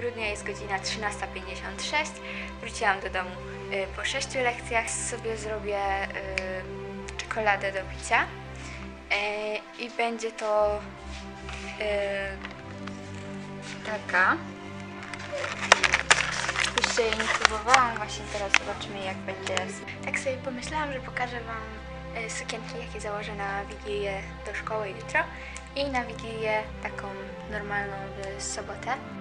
grudnia, jest godzina 13.56. Wróciłam do domu y, po 6 lekcjach. Sobie zrobię y, czekoladę do picia. Y, I będzie to taka. Jeszcze jej nie próbowałam, właśnie teraz zobaczymy jak będzie. Tak sobie pomyślałam, że pokażę Wam sukienki, jakie założę na Wigilię do szkoły jutro i na Wigilię taką normalną w sobotę.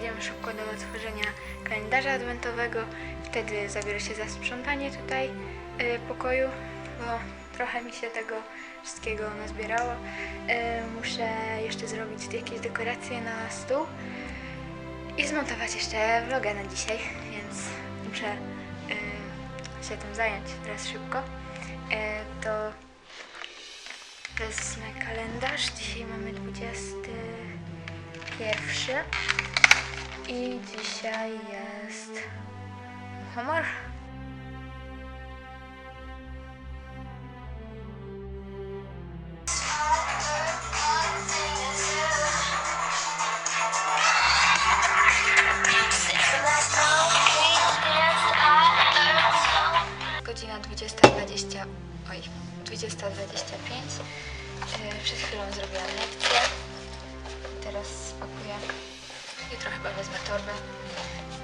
Idziemy szybko do otworzenia kalendarza adwentowego. Wtedy zabiorę się za sprzątanie tutaj y, pokoju, bo trochę mi się tego wszystkiego nazbierało. Y, muszę jeszcze zrobić jakieś dekoracje na stół i zmontować jeszcze vloga na dzisiaj, więc muszę y, się tym zająć teraz szybko. Y, to wezmę kalendarz. Dzisiaj mamy 21 i dzisiaj jest humor. Jutro chyba wezmę torbę,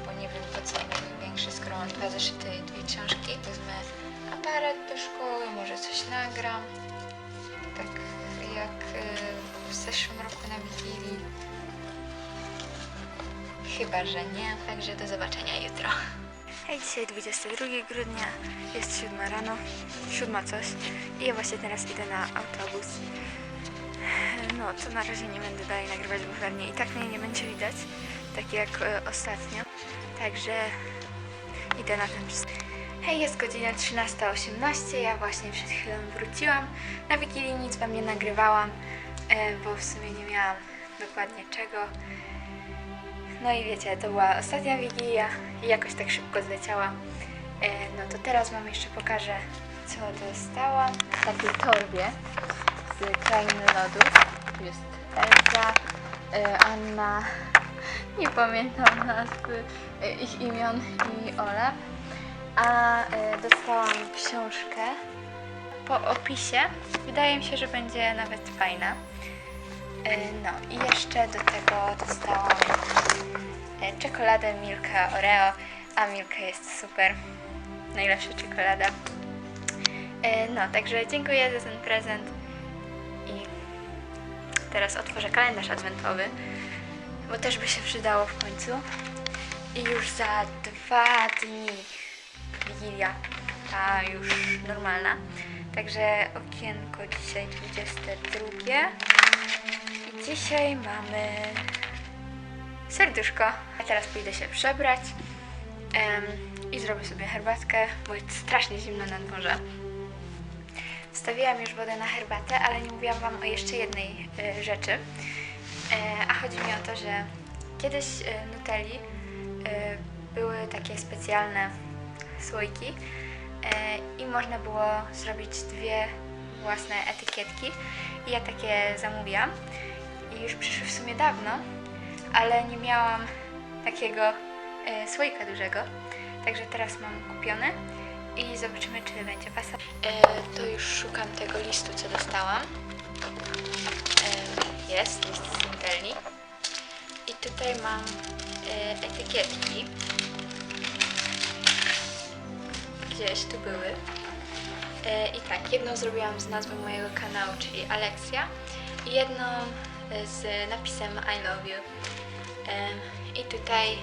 bo nie wiem po co mi większy, skoro dwa zeszyty dwie książki. Wezmę aparat do szkoły, może coś nagram. Tak jak yy, w zeszłym roku na Wigilii. Chyba, że nie. Także do zobaczenia jutro. Hej, dzisiaj 22 grudnia, jest 7 rano, 7 coś i ja właśnie teraz idę na autobus. No, to na razie nie będę dalej nagrywać, bo pewnie i tak mnie nie będzie widać, tak jak e, ostatnio. Także idę na ten czas. Hej, jest godzina 13.18, ja właśnie przed chwilą wróciłam. Na Wigilii nic wam nie nagrywałam, e, bo w sumie nie miałam dokładnie czego. No i wiecie, to była ostatnia Wigilia i jakoś tak szybko zleciała. E, no to teraz wam jeszcze pokażę, co dostałam w takiej torbie z Krainy Lodów. Tu jest Elza, e, Anna, nie pamiętam nazwy e, ich imion i Ola. A e, dostałam książkę po opisie. Wydaje mi się, że będzie nawet fajna. No i jeszcze do tego dostałam czekoladę Milka Oreo, a Milka jest super. Najlepsza czekolada. No, także dziękuję za ten prezent teraz otworzę kalendarz adwentowy, bo też by się przydało w końcu. I już za dwa dni Wigilia, ta już normalna. Także okienko dzisiaj 22. I dzisiaj mamy serduszko. A teraz pójdę się przebrać em, i zrobię sobie herbatkę, bo jest strasznie zimno na dworze. Wstawiłam już wodę na herbatę, ale nie mówiłam Wam o jeszcze jednej e, rzeczy. E, a chodzi mi o to, że kiedyś e, Nutelli e, były takie specjalne słoiki e, i można było zrobić dwie własne etykietki. I ja takie zamówiłam i już przyszły w sumie dawno, ale nie miałam takiego e, słoika dużego. Także teraz mam kupiony i zobaczymy, czy będzie pasować. E, to już szukam tego listu, co dostałam. E, jest, list z Intelli. I tutaj mam e, etykietki. Gdzieś tu były. E, I tak, jedną zrobiłam z nazwą mojego kanału, czyli Alexia i jedną e, z napisem I love you. E, I tutaj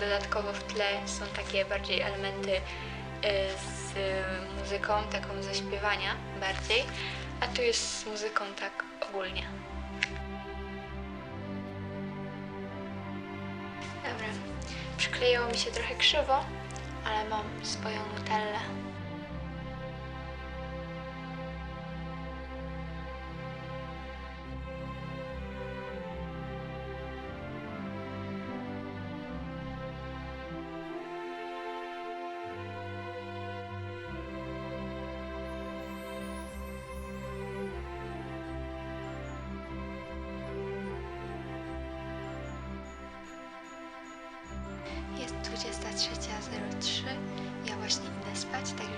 dodatkowo w tle są takie bardziej elementy z muzyką, taką zaśpiewania bardziej, a tu jest z muzyką tak ogólnie. Dobra, przykleiło mi się trochę krzywo, ale mam swoją nutellę. 23.03. Ja właśnie idę spać, także.